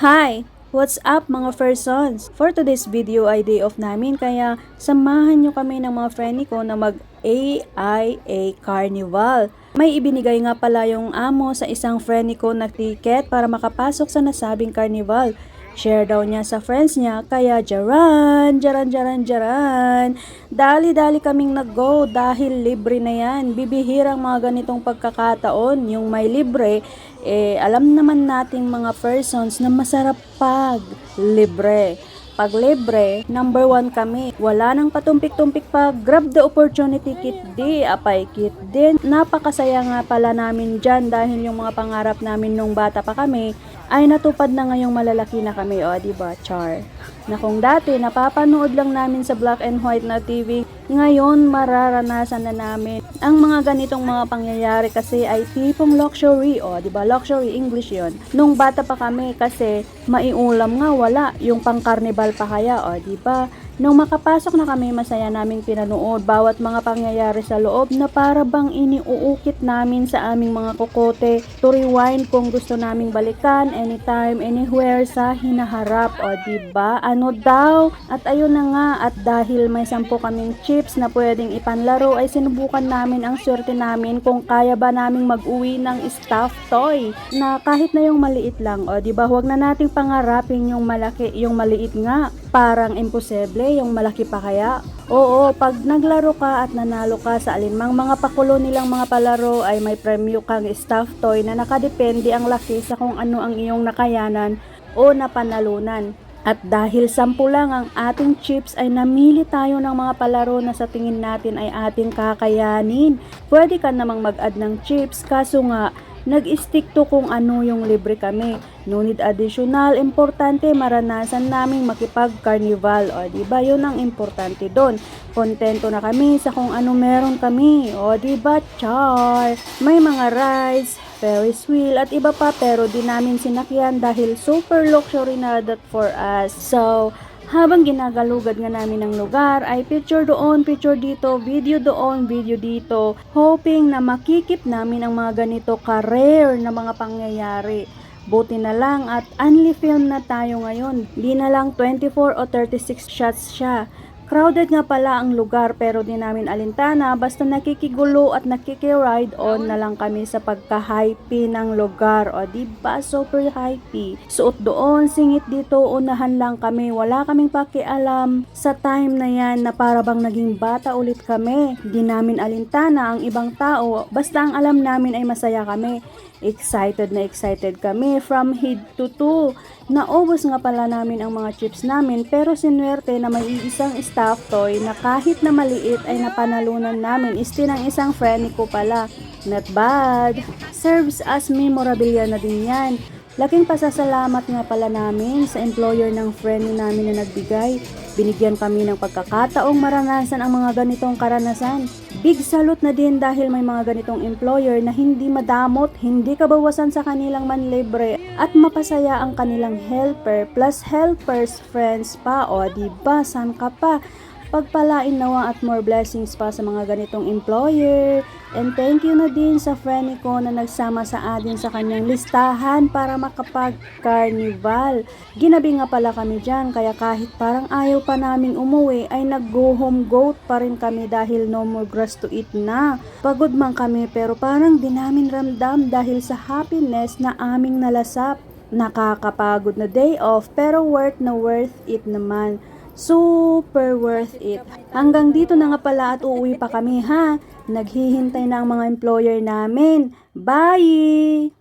Hi! What's up mga persons? For today's video ay day off namin kaya samahan nyo kami ng mga friend ko na mag AIA Carnival. May ibinigay nga pala yung amo sa isang friend ko na ticket para makapasok sa nasabing carnival. Share daw niya sa friends niya, kaya jaran, jaran, jaran, jaran. Dali-dali kaming nag-go dahil libre na yan. Bibihirang mga ganitong pagkakataon, yung may libre, eh alam naman nating mga persons na masarap pag libre. Pag libre, number one kami. Wala nang patumpik-tumpik pa. Grab the opportunity kit di. Apay kit din. Napakasaya nga pala namin dyan dahil yung mga pangarap namin nung bata pa kami ay natupad na ngayong malalaki na kami. O, di ba, Char? Na kung dati napapanood lang namin sa black and white na TV, ngayon mararanasan na namin. Ang mga ganitong mga pangyayari kasi ay tipong luxury. O, di ba? Luxury English yon. Nung bata pa kami kasi maiulam nga wala. Yung pang carnival pa kaya. O, di ba? Nung makapasok na kami, masaya naming pinanood bawat mga pangyayari sa loob na para bang iniuukit namin sa aming mga kokote to rewind kung gusto naming balikan anytime, anywhere sa hinaharap. O, ba? Ano daw? At ayun na nga, at dahil may sampu kaming chips na pwedeng ipanlaro, ay sinubukan namin ang swerte namin kung kaya ba naming mag-uwi ng stuffed toy na kahit na yung maliit lang. O, ba? Huwag na nating pangarapin yung malaki, yung maliit nga. Parang imposible, yung malaki pa kaya? Oo, pag naglaro ka at nanalo ka sa alinmang mga pakulo nilang mga palaro ay may premyo kang stuffed toy na nakadepende ang laki sa kung ano ang iyong nakayanan o napanalunan. At dahil sampu lang ang ating chips ay namili tayo ng mga palaro na sa tingin natin ay ating kakayanin. Pwede ka namang mag-add ng chips kaso nga nag-stick to kung ano yung libre kami. Need additional, importante maranasan naming makipag-carnival. O, di ba yun ang importante doon. Kontento na kami sa kung ano meron kami. O, di ba char? May mga rides, Ferris wheel at iba pa pero di namin sinakyan dahil super luxury na that for us. So, habang ginagalugad nga namin ng lugar ay picture doon, picture dito, video doon, video dito, hoping na makikip namin ang mga ganito ka-rare na mga pangyayari. Buti na lang at only film na tayo ngayon. Di na lang 24 o 36 shots siya. Crowded nga pala ang lugar pero di namin alintana basta nakikigulo at nakikiride on na lang kami sa pagka-hype ng lugar. O di ba super hype. Suot doon, singit dito, unahan lang kami. Wala kaming pakialam sa time na yan na para bang naging bata ulit kami. Di namin alintana ang ibang tao basta ang alam namin ay masaya kami. Excited na excited kami from head to toe. Naubos nga pala namin ang mga chips namin pero sinwerte na may isang staff toy na kahit na maliit ay napanalunan namin isti ng isang friend ko pala. Not bad. Serves as memorabilia na din yan. Laking pasasalamat nga pala namin sa employer ng friend namin na nagbigay. Binigyan kami ng pagkakataong maranasan ang mga ganitong karanasan. Big salute na din dahil may mga ganitong employer na hindi madamot, hindi kabawasan sa kanilang manlibre at mapasaya ang kanilang helper plus helpers friends pa o di ba san ka pa pagpalain nawa at more blessings pa sa mga ganitong employer. And thank you na din sa friend ko na nagsama sa atin sa kanyang listahan para makapag-carnival. Ginabi nga pala kami dyan, kaya kahit parang ayaw pa naming umuwi, ay nag-go home goat pa rin kami dahil no more grass to eat na. Pagod man kami pero parang di namin ramdam dahil sa happiness na aming nalasap. Nakakapagod na day off pero worth na worth it naman. Super worth it. Hanggang dito na nga pala at uuwi pa kami ha. Naghihintay na ang mga employer namin. Bye!